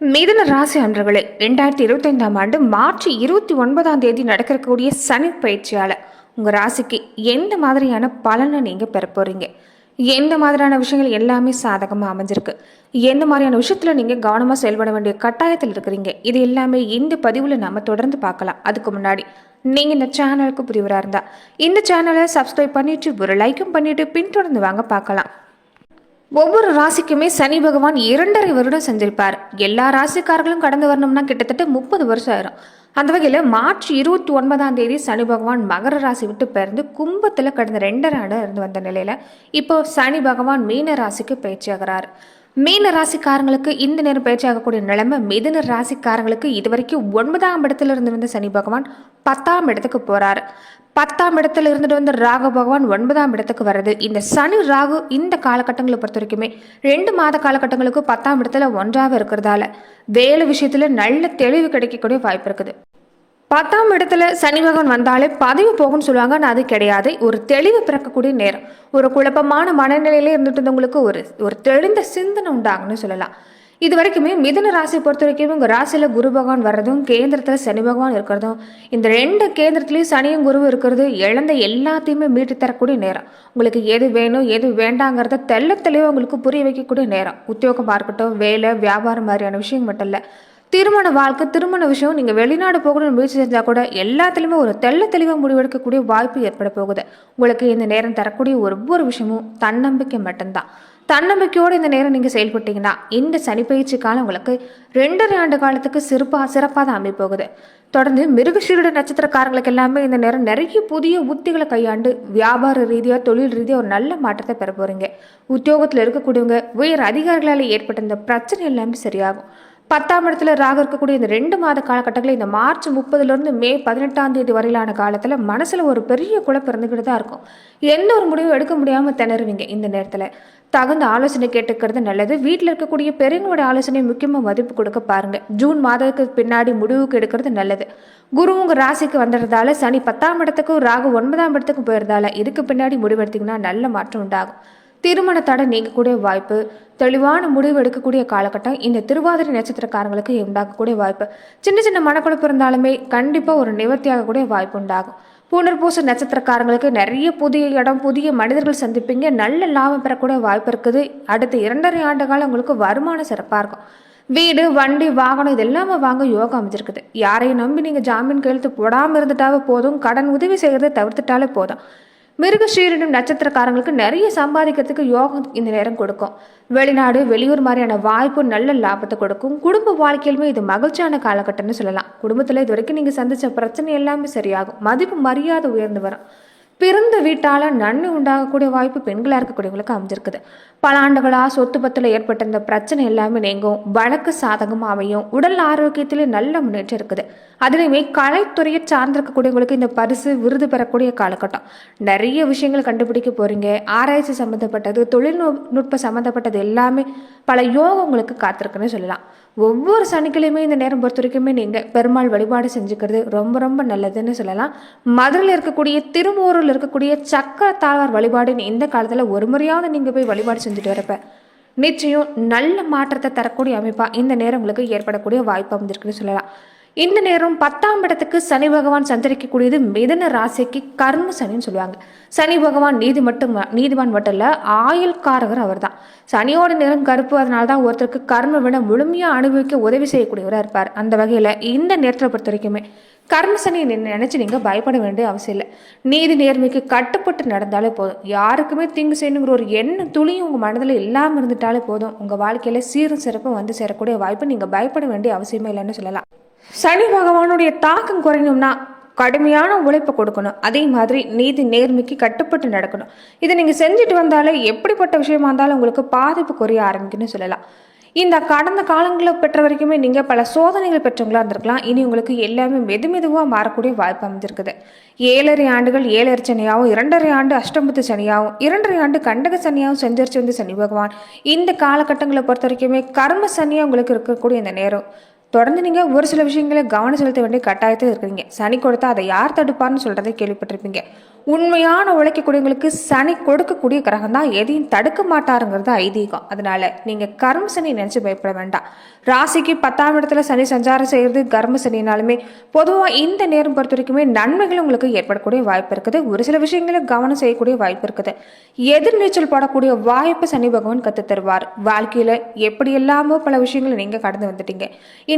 மிதுன ராசி அன்றர்களே ரெண்டாயிரத்தி இருபத்தைந்தாம் ஆண்டு மார்ச் இருபத்தி ஒன்பதாம் தேதி நடக்கக்கூடிய சனி பயிற்சியால் உங்கள் ராசிக்கு எந்த மாதிரியான பலனை நீங்கள் பெற போகிறீங்க எந்த மாதிரியான விஷயங்கள் எல்லாமே சாதகமாக அமைஞ்சிருக்கு? எந்த மாதிரியான விஷயத்தில் நீங்கள் கவனமாக செயல்பட வேண்டிய கட்டாயத்தில் இருக்கிறீங்க? இது எல்லாமே இந்த பதிவில் நம்ம தொடர்ந்து பார்க்கலாம். அதுக்கு முன்னாடி நீங்கள் இந்த சேனலுக்கு புரிவராக இருந்தால் இந்த சேனலை சப்ஸ்கிரைப் பண்ணிவிட்டு ஒரு லைக்கும் பண்ணிவிட்டு பின்தொடர்ந்து வாங்க பார்க்கலாம். ஒவ்வொரு ராசிக்குமே சனி பகவான் இரண்டரை வருடம் செஞ்சிருப்பார். எல்லா ராசிக்காரர்களும் கடந்து வரணும்னா கிட்டத்தட்ட முப்பது வருஷம் ஆயிரும். அந்த வகையில் மார்ச் இருபத்தி ஒன்பதாம் தேதி சனி பகவான் மகர ராசி விட்டு பிறந்து கும்பத்தில் கடந்த ரெண்டரை ஆண்டு இருந்து வந்த நிலையில் இப்போ சனி பகவான் மீன ராசிக்கு பயிற்சியாகிறார் மீன ராசிக்காரங்களுக்கு இந்த நேரம் பயிற்சியாகக்கூடிய நிலைமை மிதுன ராசிக்காரங்களுக்கு இதுவரைக்கும் ஒன்பதாம் இடத்துல இருந்து வந்த சனி பகவான் பத்தாம் இடத்துக்கு போகிறார் பத்தாம் இடத்துல இருந்துட்டு வந்து ராகு பகவான் ஒன்பதாம் இடத்துக்கு வர்றது. இந்த சனி ராகு இந்த காலகட்டங்களை பொறுத்த வரைக்குமே ரெண்டு மாத காலகட்டங்களுக்கு பத்தாம் இடத்துல ஒன்றாக இருக்கிறதால வேலை விஷயத்துல நல்ல தெளிவு கிடைக்கக்கூடிய வாய்ப்பு இருக்குது. பத்தாம் இடத்துல சனி பகவான் வந்தாலே பதவி போகும்னு சொல்லுவாங்க. ஆனால் அது கிடையாது. ஒரு தெளிவு பிறக்கக்கூடிய நேரம். ஒரு குழப்பமான மனநிலையில இருந்துட்டு இருந்தவங்களுக்கு ஒரு ஒரு தெளிந்த சிந்தனை உண்டாகுன்னு சொல்லலாம். இது வரைக்குமே மிதுன ராசி பொறுத்த வரைக்கும் உங்கள் ராசியில் குரு பகவான் வர்றதும் கேந்திரத்தில் சனி பகவான் இருக்கிறதும் இந்த ரெண்டு கேந்திரத்துலேயும் சனியும் குருவும் இருக்கிறது இழந்த எல்லாத்தையுமே மீட்டு தரக்கூடிய நேரம். உங்களுக்கு எது வேணும் எது வேண்டாங்கிறத தெள்ள தெளிவாக உங்களுக்கு புரிய வைக்கக்கூடிய நேரம். உத்தியோகமாக இருக்கட்டும் வேலை வியாபாரம் மாதிரியான விஷயம் மட்டும் இல்லை. திருமண வாழ்க்கை திருமண விஷயம் நீங்கள் வெளிநாடு போகணும்னு முயற்சி செஞ்சால் கூட எல்லாத்துலேயுமே ஒரு தெள்ள தெளிவாக முடிவெடுக்கக்கூடிய வாய்ப்பு ஏற்பட போகுது. உங்களுக்கு இந்த நேரம் தரக்கூடிய ஒவ்வொரு விஷயமும் தன்னம்பிக்கை மட்டும்தான். தன்னம்பிக்கையோடு இந்த நேரம் நீங்கள் செயல்பட்டீங்கன்னா இந்த சனி பயிற்சி காலம் உங்களுக்கு ரெண்டரை ஆண்டு காலத்துக்கு சிறப்பாக சிறப்பாக தான் அமைய போகுது தொடர்ந்து மிருகசீருட நட்சத்திரக்காரங்களுக்கு எல்லாமே இந்த நேரம் நிறைய புதிய உத்திகளை கையாண்டு வியாபார ரீதியாக தொழில் ரீதியாக ஒரு நல்ல மாற்றத்தை பெற போகிறீங்க உத்தியோகத்தில் இருக்கக்கூடியவங்க உயர் அதிகாரிகளால் ஏற்பட்ட இந்த பிரச்சனை எல்லாமே சரியாகும். பத்தாம் இடத்துல ராகு இருக்கக்கூடிய இந்த ரெண்டு மாத காலகட்டங்களில் இந்த மார்ச் முப்பதுலேருந்து மே பதினெட்டாம் தேதி வரையிலான காலத்தில் மனசில் ஒரு பெரிய குழப்பம் இருந்துக்கிட்டு தான் இருக்கும். எந்த ஒரு முடிவும் எடுக்க முடியாமல் திணறுவீங்க இந்த நேரத்தில். தகுந்த ஆலோசனை கேட்டுக்கிறது நல்லது. வீட்டில் இருக்கக்கூடிய பெரியவங்களோட ஆலோசனை முக்கியமாக மதிப்பு கொடுக்க பாருங்கள் ஜூன் மாதத்துக்கு பின்னாடி முடிவுக்கு எடுக்கிறது நல்லது. குரு உங்கள் ராசிக்கு வந்துடுறதால சனி பத்தாம் இடத்துக்கும் ராகு ஒன்பதாம் இடத்துக்கும் போயிருந்தால இதுக்கு பின்னாடி முடிவெடுத்தீங்கன்னா நல்ல மாற்றம் உண்டாகும். திருமண தடை நீங்கக்கூடிய வாய்ப்பு தெளிவான முடிவு எடுக்கக்கூடிய காலகட்டம் இந்த திருவாதிரை நட்சத்திரக்காரங்களுக்கு உண்டாகக்கூடிய வாய்ப்பு. சின்ன சின்ன மனக்குழப்பம் இருந்தாலுமே கண்டிப்பாக ஒரு நிவர்த்தியாகக்கூடிய வாய்ப்பு உண்டாகும். புனர்பூச நட்சத்திரக்காரங்களுக்கு நிறைய புதிய இடம் புதிய மனிதர்கள் சந்திப்பீங்க. நல்ல லாபம் பெறக்கூடிய வாய்ப்பு இருக்குது. அடுத்த இரண்டரை ஆண்டு காலம் உங்களுக்கு வருமானம் சிறப்பாக இருக்கும். வீடு வண்டி வாகனம் இது எல்லாமே வாங்க யோகா அமைஞ்சிருக்குது. யாரையும் நம்பி நீங்கள் ஜாமீன் கையெழுத்து போடாமல் இருந்துட்டாவே போதும். கடன் உதவி செய்கிறத தவிர்த்துட்டாலே போதும். மிருகஷீரிடம் நட்சத்திரக்காரங்களுக்கு நிறைய சம்பாதிக்கிறதுக்கு யோகம் இந்த நேரம் கொடுக்கும். வெளிநாடு வெளியூர் மாதிரியான வாய்ப்பு நல்ல லாபத்தை கொடுக்கும். குடும்ப வாழ்க்கையிலுமே இது மகிழ்ச்சியான காலகட்டம்னு சொல்லலாம். குடும்பத்தில் இது வரைக்கும் நீங்கள் சந்திச்ச பிரச்சனை எல்லாமே சரியாகும். மதிப்பு மரியாதை உயர்ந்து வரும். பிறந்த வீட்டால் நன்மை உண்டாகக்கூடிய வாய்ப்பு பெண்களாக இருக்கக்கூடியவங்களுக்கு அமைஞ்சிருக்குது. பல ஆண்டுகளாக சொத்து பத்தில் ஏற்பட்ட இந்த பிரச்சனை எல்லாமே நீங்கும். வழக்கு சாதகமாக அமையும். உடல் ஆரோக்கியத்திலே நல்ல முன்னேற்றம் இருக்குது. அதுலேயுமே கலைத்துறையை சார்ந்திருக்கக்கூடியவங்களுக்கு இந்த பரிசு விருது பெறக்கூடிய காலகட்டம். நிறைய விஷயங்கள் கண்டுபிடிக்க போகிறீங்க ஆராய்ச்சி சம்மந்தப்பட்டது தொழில்நுட்ப சம்மந்தப்பட்டது எல்லாமே பல யோகங்களுக்கு காத்திருக்குன்னு சொல்லலாம். ஒவ்வொரு சனிக்கிழமையும் இந்த நேரம் பொறுத்த வரைக்குமே நீங்கள் பெருமாள் வழிபாடு செஞ்சுக்கிறது ரொம்ப ரொம்ப நல்லதுன்னு சொல்லலாம். மதுரையில் இருக்கக்கூடிய திருமூரில் இருக்கக்கூடிய சக்கர தாழ்வார் வழிபாடுன்னு இந்த காலத்தில் ஒரு முறையாவது நீங்கள் போய் வழிபாடு செஞ்சுட்டு வரப்ப நிச்சயம் நல்ல மாற்றத்தை தரக்கூடிய அமைப்பாக இந்த நேரம் உங்களுக்கு ஏற்படக்கூடிய வாய்ப்பு அமைஞ்சிருக்குன்னு சொல்லலாம். இந்த நேரம் பத்தாம் இடத்துக்கு சனி பகவான் சஞ்சரிக்கக்கூடியது மிதன ராசிக்கு கர்ம சனின்னு சொல்லுவாங்க. சனி பகவான் நீதி மட்டும் நீதிவான் மட்டும் இல்லை ஆயுள்காரகர் அவர் தான் சனியோட நிறம் கருப்பு அதனால தான் ஒருத்தருக்கு கர்ம விட முழுமையாக அனுபவிக்க உதவி செய்யக்கூடியவராக இருப்பார். அந்த வகையில் இந்த நேரத்தை பொறுத்த வரைக்குமே கர்ம சனி நினைச்சு நீங்கள் பயப்பட வேண்டிய அவசியம் இல்லை. நீதி நேர்மைக்கு கட்டுப்பட்டு நடந்தாலே போதும். யாருக்குமே தீங்கு செய்யணுங்கிற ஒரு எண்ணம் துளியும் உங்கள் மனதில் இல்லாமல் இருந்துட்டாலே போதும். உங்கள் வாழ்க்கையில் சீரும் சிறப்பும் வந்து சேரக்கூடிய வாய்ப்பு நீங்கள் பயப்பட வேண்டிய அவசியமே இல்லைன்னு சொல்லலாம். சனி பகவானுடைய தாக்கம் குறையணும்னா கடுமையான உழைப்பு கொடுக்கணும். அதே மாதிரி நீதி நேர்மைக்கு கட்டுப்பட்டு நடக்கணும். இதை நீங்கள் செஞ்சுட்டு வந்தாலே எப்படிப்பட்ட விஷயமா இருந்தாலும் உங்களுக்கு பாதிப்பு குறைய ஆரம்பிக்குன்னு சொல்லலாம். இந்த கடந்த காலங்களில் பெற்ற வரைக்குமே நீங்கள் பல சோதனைகள் பெற்றவங்களாக இருந்திருக்கலாம். இனி உங்களுக்கு எல்லாமே மெது மெதுவாக மாறக்கூடிய வாய்ப்பு அமைஞ்சிருக்குது. ஏழரை ஆண்டுகள் ஏழரை சனியாகவும் இரண்டரை ஆண்டு அஷ்டமத்து சனியாகவும் இரண்டரை ஆண்டு கண்டக சனியாகவும் செஞ்சரிச்சு வந்து சனி பகவான். இந்த காலகட்டங்களை பொறுத்த வரைக்குமே கர்ம சனியாக உங்களுக்கு இருக்கக்கூடிய இந்த நேரம். தொடர்ந்து நீங்கள் ஒரு சில விஷயங்களை கவனம் செலுத்த வேண்டிய கட்டாயத்தில் இருக்கிறீங்க. சனி கொடுத்தா அதை யார் தடுப்பார்னு சொல்கிறதை கேள்விப்பட்டிருப்பீங்க. உண்மையான உழைக்கக்கூடியவங்களுக்கு சனி கொடுக்கக்கூடிய கிரகம் தான் எதையும் தடுக்க மாட்டாருங்கிறது ஐதீகம். அதனால நீங்கள் கர்ம சனி நினச்சி பயப்பட வேண்டாம். ராசிக்கு பத்தாம் இடத்துல சனி சஞ்சாரம் செய்கிறது கர்ம சனினாலுமே பொதுவாக இந்த நேரம் பொறுத்த வரைக்குமே நன்மைகள் உங்களுக்கு ஏற்படக்கூடிய வாய்ப்பு இருக்குது. ஒரு சில விஷயங்களை கவனம் செய்யக்கூடிய வாய்ப்பு இருக்குது. எதிர்நீச்சல் போடக்கூடிய வாய்ப்பு சனி பகவான் கற்று தருவார் வாழ்க்கையில் எப்படி எல்லாமோ பல விஷயங்களை நீங்கள் கடந்து வந்துட்டீங்க.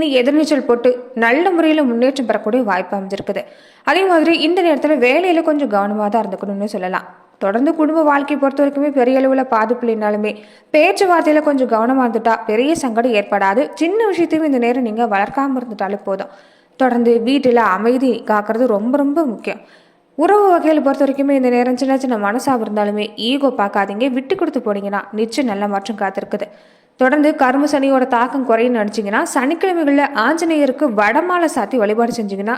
இனி எதிர்நீச்சல் போட்டு நல்ல முறையில் முன்னேற்றம் பெறக்கூடிய வாய்ப்பு அமைஞ்சிருக்குது. அதே மாதிரி இந்த நேரத்தில் வேலையில் கொஞ்சம் கவனமாக தான் இருந்துக்கணும்னு சொல்லலாம். தொடர்ந்து குடும்ப வாழ்க்கை பொறுத்த வரைக்குமே பெரிய அளவில் பாதிப்பு இல்லைனாலுமே பேச்சுவார்த்தையில் கொஞ்சம் கவனமாக இருந்துட்டா பெரிய சங்கடம் ஏற்படாது. சின்ன விஷயத்தையும் இந்த நேரம் நீங்கள் வளர்க்காமல் இருந்துட்டாலே போதும். தொடர்ந்து வீட்டில் அமைதி காக்கிறது ரொம்ப ரொம்ப முக்கியம். உறவு வகையில் பொறுத்த வரைக்குமே இந்த நேரம் சின்ன சின்ன மனசாக இருந்தாலுமே ஈகோ பார்க்காதீங்க. விட்டு கொடுத்து போனீங்கன்னா நிச்சயம் நல்ல மாற்றம் காத்திருக்குது. தொடர்ந்து கரும சனியோட தாக்கம் குறையும் நினச்சிங்கன்னா சனிக்கிழமைகளில் ஆஞ்சநேயருக்கு வடமாலை சாத்தி வழிபாடு செஞ்சிங்கன்னா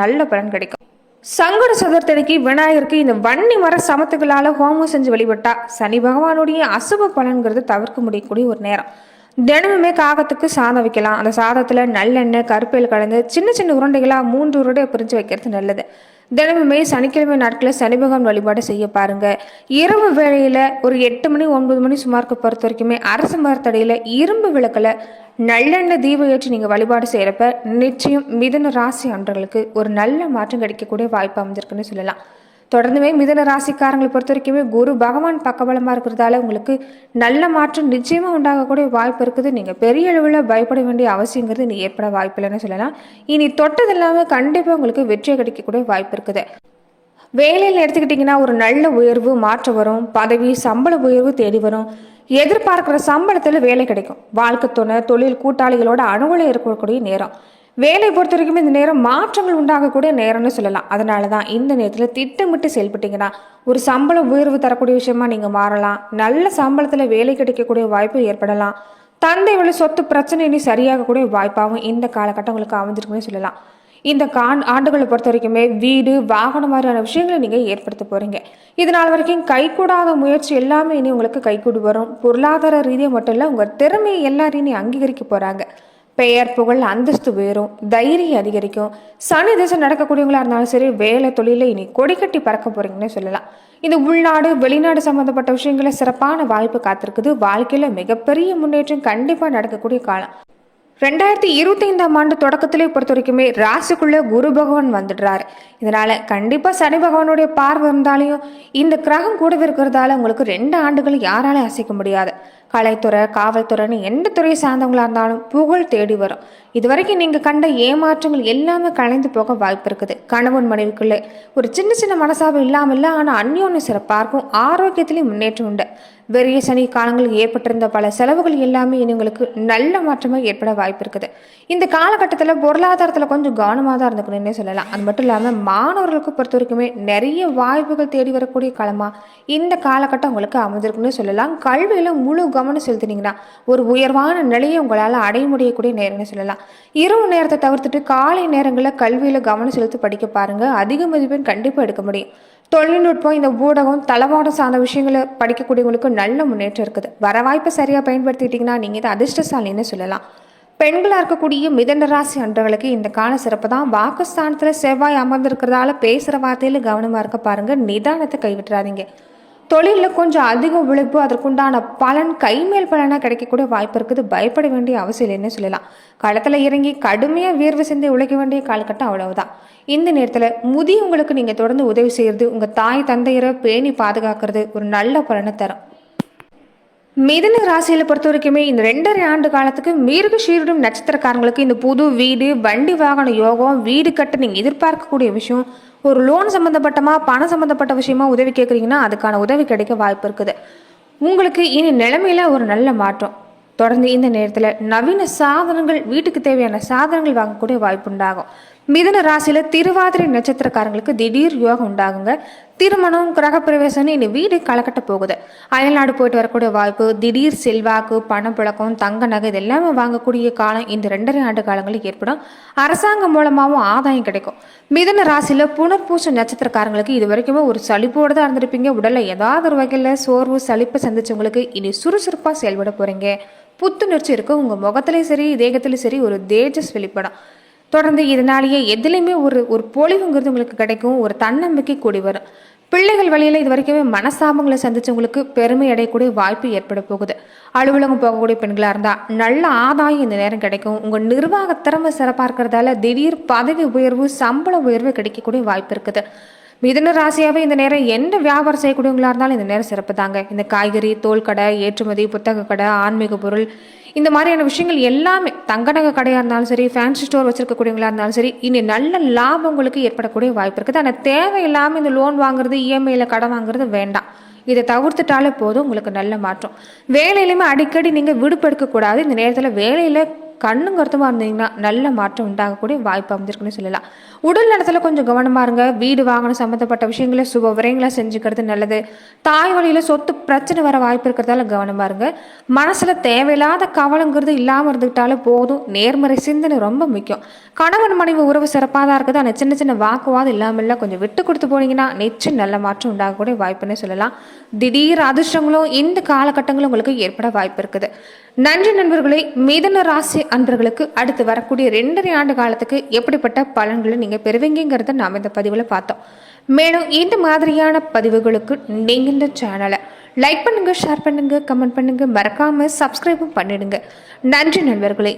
நல்ல பலன் கிடைக்கும். சங்கட சதுர்த்தனைக்கு விநாயகருக்கு இந்த வன்னி மர சமத்துகளால் ஹோமம் செஞ்சு வழிபட்டா சனி பகவானுடைய அசுப பலன்கிறது தவிர்க்க முடியக்கூடிய ஒரு நேரம். தினமுமே காகத்துக்கு சாதம் வைக்கலாம். அந்த சாதத்தில் நல்லெண்ணெய் கருப்பையில் கலந்து சின்ன சின்ன உருண்டைகளாக மூன்று உருண்டையை பிரிஞ்சு வைக்கிறது நல்லது. தினமுமே சனிக்கிழமை நாட்களில் சனி பகவான் வழிபாடு செய்ய பாருங்க. இரவு வேளையில் ஒரு எட்டு மணி ஒன்பது மணி சுமாருக்கு பொறுத்த வரைக்குமே அரசு மரத்தடையில் இரும்பு விளக்கில் நல்லெண்ணெய் தீபம் ஏற்றி நீங்கள் வழிபாடு செய்கிறப்ப நிச்சயம் மிதன ராசி அன்றர்களுக்கு ஒரு நல்ல மாற்றம் கிடைக்கக்கூடிய வாய்ப்பு அமைஞ்சிருக்குன்னு சொல்லலாம். தொடர்ந்துமே மிதன ராசிக்காரங்களை பொறுத்த வரைக்குமே குரு பகவான் பக்கபலமாக இருக்கிறதால உங்களுக்கு நல்ல மாற்றம் நிச்சயமாக உண்டாகக்கூடிய வாய்ப்பு இருக்குது. நீங்கள் பெரிய அளவில் பயப்பட வேண்டிய அவசியங்கிறது நீ ஏற்பட வாய்ப்பு இல்லைன்னு சொல்லலாம். இனி தொட்டது இல்லாமல் கண்டிப்பாக உங்களுக்கு வெற்றி கிடைக்கக்கூடிய வாய்ப்பு இருக்குது. வேலையில் எடுத்துக்கிட்டிங்கன்னா ஒரு நல்ல உயர்வு மாற்றம் வரும். பதவி சம்பள உயர்வு தேடி வரும். எதிர்பார்க்குற சம்பளத்தில் வேலை கிடைக்கும். வாழ்க்கை துணை தொழில் கூட்டாளிகளோட அணுகுல இருக்கக்கூடிய நேரம். வேலை பொறுத்த வரைக்கும் இந்த நேரம் மாற்றங்கள் உண்டாகக்கூடிய நேரம்னு சொல்லலாம். அதனால தான் இந்த நேரத்தில் திட்டமிட்டு செயல்பட்டீங்கன்னா ஒரு சம்பள உயர்வு தரக்கூடிய விஷயமா நீங்கள் மாறலாம். நல்ல சம்பளத்தில் வேலை கிடைக்கக்கூடிய வாய்ப்பு ஏற்படலாம். தந்தை வழி சொத்து பிரச்சனை இனி சரியாகக்கூடிய வாய்ப்பாகவும் இந்த காலகட்டம் உங்களுக்கு அமைஞ்சிருக்குன்னு சொல்லலாம். இந்த கான் ஆண்டுகளை பொறுத்த வரைக்குமே வீடு வாகனம் மாதிரியான விஷயங்களை நீங்கள் ஏற்படுத்த போகிறீங்க இதனால் வரைக்கும் கைகூடாத முயற்சி எல்லாமே இனி உங்களுக்கு கைகூடி வரும். பொருளாதார ரீதியாக மட்டும் இல்லை உங்கள் திறமையை எல்லாரையும் இனி அங்கீகரிக்க போகிறாங்க பெயர் புகழ் அந்தஸ்து உயரும் தைரியம் அதிகரிக்கும். சனி திசை நடக்கக்கூடியவங்களா இருந்தாலும் சரி வேலை தொழில இனி கொடிக்கட்டி பறக்க போறீங்கன்னு சொல்லலாம். இந்த உள்நாடு வெளிநாடு சம்பந்தப்பட்ட விஷயங்கள சிறப்பான வாய்ப்பு காத்திருக்குது. வாழ்க்கையில மிகப்பெரிய முன்னேற்றம் கண்டிப்பா நடக்கக்கூடிய காலம். ரெண்டாயிரத்தி இருபத்தி ஐந்தாம் ஆண்டு தொடக்கத்திலே பொறுத்த வரைக்குமே ராசிக்குள்ள குரு பகவான் வந்துடுறாரு. இதனால கண்டிப்பா சனி பகவானுடைய பார்வை இருந்தாலையும் இந்த கிரகம் கூடவே இருக்கிறதால உங்களுக்கு ரெண்டு ஆண்டுகள் யாராலையும் அசைக்க முடியாது. கலைத்துறை காவல்துறைன்னு எந்த துறையை சார்ந்தவங்களாக இருந்தாலும் புகழ் தேடி வரும். இதுவரைக்கும் நீங்கள் கண்ட ஏமாற்றங்கள் எல்லாமே கலைந்து போக வாய்ப்பு இருக்குது. கணவன் மனைவிக்குள்ளே ஒரு சின்ன சின்ன மனசாபம் இல்லாமல் இல்லை ஆனால் அந்யோன்யம் சிறப்பாக இருக்கும் ஆரோக்கியத்திலையும் முன்னேற்றம் உண்டு. வெறிய சனி காலங்களில் ஏற்பட்டிருந்த பல செலவுகள் எல்லாமே இனிங்களுக்கு நல்ல மாற்றமாக ஏற்பட வாய்ப்பு இருக்குது. இந்த காலகட்டத்தில் பொருளாதாரத்தில் கொஞ்சம் கவனமாக தான் இருந்துக்கணும்னே சொல்லலாம். அது மட்டும் இல்லாமல் மாணவர்களுக்கு பொறுத்த வரைக்குமே நிறைய வாய்ப்புகள் தேடி வரக்கூடிய காலமாக இந்த காலகட்டம் உங்களுக்கு அமைஞ்சிருக்குன்னு சொல்லலாம். கல்வியில் முழு கவனம் செலுத்தினீங்கன்னா ஒரு உயர்வான நிலையை உங்களால் அடைய முடியக்கூடிய நேரம்னு சொல்லலாம். இரவு நேரத்தை தவிர்த்துட்டு காலை நேரங்களில் கல்வியில் கவனம் செலுத்தி படிக்க பாருங்கள் அதிக மதிப்பெண் கண்டிப்பாக எடுக்க முடியும். தொழில்நுட்பம் இந்த ஊடகம் தளவாடம் சார்ந்த விஷயங்களை படிக்கக்கூடியவங்களுக்கு நல்ல முன்னேற்றம் இருக்குது. வர வாய்ப்பை சரியாக பயன்படுத்திக்கிட்டிங்கன்னா நீங்கள் இதை அதிர்ஷ்டசாலின்னு சொல்லலாம். பெண்களாக இருக்கக்கூடிய மிதன ராசி அன்றர்களுக்கு இந்த கால சிறப்பு தான். வாக்குஸ்தானத்தில் செவ்வாய் அமர்ந்திருக்கிறதால பேசுகிற வார்த்தையில் கவனமாக இருக்க பாருங்கள் நிதானத்தை கைவிட்டுறாதீங்க. தொழிலில் கொஞ்சம் அதிக உழைப்பு அதற்குண்டான பலன் கைமேல் பலனாக கிடைக்கக்கூடிய வாய்ப்பு இருக்குது. பயப்பட வேண்டிய அவசியம் இல்லைன்னு சொல்லலாம். களத்தில் இறங்கி கடுமையாக வேர்வை சிந்தி உழைக்க வேண்டிய காலகட்டம் அவ்வளவுதான். இந்த நேரத்தில் முதியவங்களுக்கு நீங்கள் தொடர்ந்து உதவி செய்கிறது உங்கள் தாய் தந்தையரை பேணி பாதுகாக்கிறது ஒரு நல்ல பலனை தரும். மிதன ராசியில் பொறுத்த வரைக்குமே இந்த ரெண்டரை ஆண்டு காலத்துக்கு மிருக சீரிடும் நட்சத்திரக்காரங்களுக்கு இந்த புது வீடு வண்டி வாகன யோகம் வீடு கட்ட நீங்கள் எதிர்பார்க்கக்கூடிய விஷயம் ஒரு லோன் சம்மந்தப்பட்டமா பணம் சம்மந்தப்பட்ட விஷயமா உதவி கேட்குறீங்கன்னா அதுக்கான உதவி கிடைக்க வாய்ப்பு இருக்குது. உங்களுக்கு இனி நிலைமையில் ஒரு நல்ல மாற்றம். தொடர்ந்து இந்த நேரத்தில் நவீன சாதனங்கள் வீட்டுக்கு தேவையான சாதனங்கள் வாங்கக்கூடிய வாய்ப்பு உண்டாகும். மிதுன ராசியில திருவாதிரை நட்சத்திரக்காரங்களுக்கு திடீர் யோகம் உண்டாகுங்க. திருமணம் கிரகப்பிரவேசம் இனி வீடு கலக்கட்ட போகுது. அயல்நாடு போயிட்டு வரக்கூடிய வாய்ப்பு திடீர் செல்வாக்கு பணப்புழக்கம் தங்க நகை இது எல்லாமே வாங்கக்கூடிய காலம் இந்த ரெண்டரை ஆண்டு காலங்களில் ஏற்படும். அரசாங்கம் மூலமாகவும் ஆதாயம் கிடைக்கும். மிதன ராசியில புனர்பூச நட்சத்திரக்காரங்களுக்கு இது வரைக்குமே ஒரு சளிப்போடு தான் இருந்திருப்பீங்க. உடலில் ஏதாவது ஒரு வகையில் சோர்வு சலிப்பு சந்திச்சவங்களுக்கு இனி சுறுசுறுப்பாக செயல்பட போறீங்க. புத்துணர்ச்சி இருக்கு. உங்க முகத்திலையும் சரி தேகத்திலையும் சரி ஒரு தேஜஸ் வெளிப்படும். தொடர்ந்து இதனாலேயே எதுலேயுமே ஒரு ஒரு பொலிவுங்கிறது உங்களுக்கு கிடைக்கும் ஒரு தன்னம்பிக்கை கூடி வரும். பிள்ளைகள் வழியில் இது வரைக்குமே மனசாபங்களை சந்திச்சவங்களுக்கு பெருமை அடையக்கூடிய வாய்ப்பு ஏற்பட போகுது. அலுவலகம் போகக்கூடிய பெண்களாக இருந்தால் நல்ல ஆதாயம் இந்த நேரம் கிடைக்கும். உங்கள் நிர்வாக திறமை சிறப்பாக இருக்கிறதால திடீர் பதவி உயர்வு சம்பள உயர்வு கிடைக்கக்கூடிய வாய்ப்பு இருக்குது. மிதன ராசியாவே இந்த நேரம் எந்த வியாபாரம் செய்யக்கூடியவங்களா இருந்தாலும் இந்த நேரம் சிறப்பு தாங்க இந்த காய்கறி தோல் கடை ஏற்றுமதி புத்தக கடை ஆன்மீக பொருள் இந்த மாதிரியான விஷயங்கள் எல்லாமே தங்க நகை கடையாக இருந்தாலும் சரி ஃபேன்சி ஸ்டோர் வச்சுருக்கக்கூடியவங்களா இருந்தாலும் சரி இனி நல்ல லாபம் உங்களுக்கு ஏற்படக்கூடிய வாய்ப்பு இருக்குது. ஆனால் தேவையில்லாமல் இந்த லோன் வாங்குறது இஎம்ஐயில் கடன் வாங்குறது வேண்டாம். இதை தவிர்த்துட்டாலே போதும் உங்களுக்கு நல்ல மாற்றம். வேலையிலுமே அடிக்கடி நீங்கள் விடுபெடுக்கக்கூடாது இந்த நேரத்தில் வேலையில் கண்ணும் கருத்துமாக இருந்தீங்கன்னா நல்ல மாற்றம் உண்டாகக்கூடிய வாய்ப்பு அமைஞ்சிருக்குன்னு சொல்லலாம். உடல் நலத்தில் கொஞ்சம் கவனமாக இருங்க. வீடு வாகனம் சம்மந்தப்பட்ட விஷயங்களை சுப விரயங்களை செஞ்சுக்கிறது நல்லது. தாய் வழியில் சொத்து பிரச்சனை வர வாய்ப்பு இருக்கிறதால கவனமாக இருங்க. மனசில் தேவையில்லாத கவலைங்கிறது இல்லாமல் இருந்துக்கிட்டாலே போதும். நேர்மறை சிந்தனை ரொம்ப முக்கியம். கணவன் மனைவி உறவு சிறப்பாக தான் இருக்குது. ஆனால் சின்ன சின்ன வாக்குவாதம் இல்லாமல் கொஞ்சம் விட்டு கொடுத்து போனீங்கன்னா நிச்சயம் நல்ல மாற்றம் உண்டாகக்கூடிய வாய்ப்புன்னு சொல்லலாம். திடீர் அதிர்ஷ்டங்களும் இந்த காலகட்டங்களும் உங்களுக்கு ஏற்பட வாய்ப்பு இருக்குது. நன்றி நண்பர்களே. மிதன ராசி அன்பர்களுக்கு அடுத்து வரக்கூடிய ரெண்டரை ஆண்டு காலத்துக்கு எப்படிப்பட்ட பலன்களை நீங்கள் பெறுவீங்கிறத நாம் இந்த பதிவில் பார்த்தோம். மேலும் இந்த மாதிரியான பதிவுகளுக்கு நீங்கள் இந்த சேனலை லைக் பண்ணுங்க ஷேர் பண்ணுங்க கமெண்ட் பண்ணுங்க. மறக்காம சப்ஸ்கிரைபும் பண்ணிடுங்க. நன்றி நண்பர்களே.